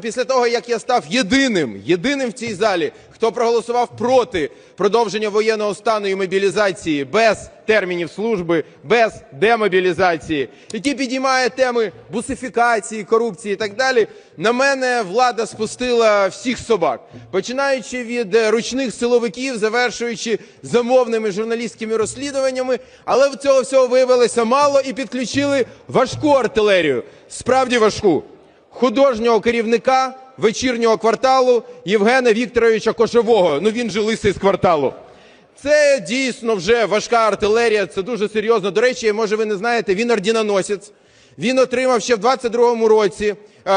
Після того, як я став єдиним, єдиним в цій залі, хто проголосував проти продовження воєнного стану і мобілізації без термінів служби, без демобілізації, який підіймає теми бусифікації, корупції і так далі, на мене влада спустила всіх собак, починаючи від ручних силовиків, завершуючи замовними журналістськими розслідуваннями, але цього всього виявилося мало і підключили важку артилерію, справді важку художнього керівника вечірнього кварталу Євгена Вікторовича Кошового. Ну він же лисий з кварталу. Це дійсно вже важка артилерія, це дуже серйозно. До речі, може ви не знаєте, він ордіноносець. Він отримав ще в 22-му році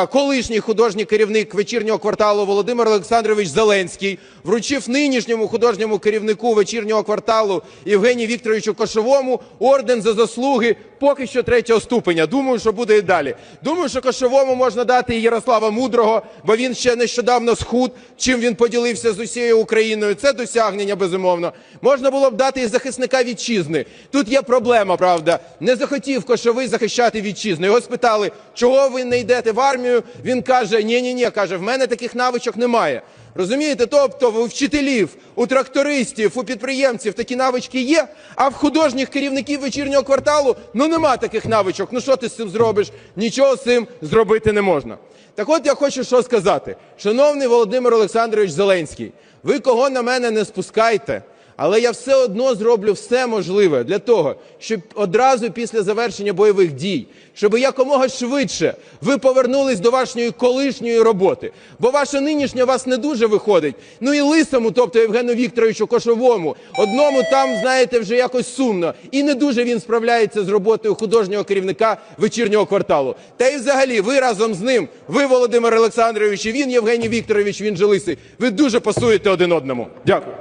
колишній художній керівник вечірнього кварталу Володимир Олександрович Зеленський вручив нинішньому художньому керівнику вечірнього кварталу Євгенію Вікторовичу Кошовому орден за заслуги поки що третього ступеня. Думаю, що буде і далі. Думаю, що Кошовому можна дати і Ярослава Мудрого, бо він ще нещодавно схуд, чим він поділився з усією Україною. Це досягнення, безумовно. Можна було б дати і захисника вітчизни. Тут є проблема, правда. Не захотів Кошовий захищати вітчизну. Його спитали, чого ви не йдете в армію. Він каже: ні, ні, ні, каже, в мене таких навичок немає. Розумієте, тобто у вчителів, у трактористів, у підприємців такі навички є, а в художніх керівників вечірнього кварталу ну нема таких навичок. Ну що ти з цим зробиш? Нічого з цим зробити не можна. Так от я хочу що сказати. Шановний Володимир Олександрович Зеленський, ви кого на мене не спускайте, але я все одно зроблю все можливе для того, щоб одразу після завершення бойових дій, щоб якомога швидше ви повернулись до вашої колишньої роботи. Бо ваша нинішня вас не дуже виходить. Ну і лисому, тобто Євгену Вікторовичу Кошовому, одному там, знаєте, вже якось сумно. І не дуже він справляється з роботою художнього керівника вечірнього кварталу. Та й взагалі, ви разом з ним, ви, Володимир Олександрович, і він, Євгеній Вікторович, він же лисий, ви дуже пасуєте один одному. Дякую.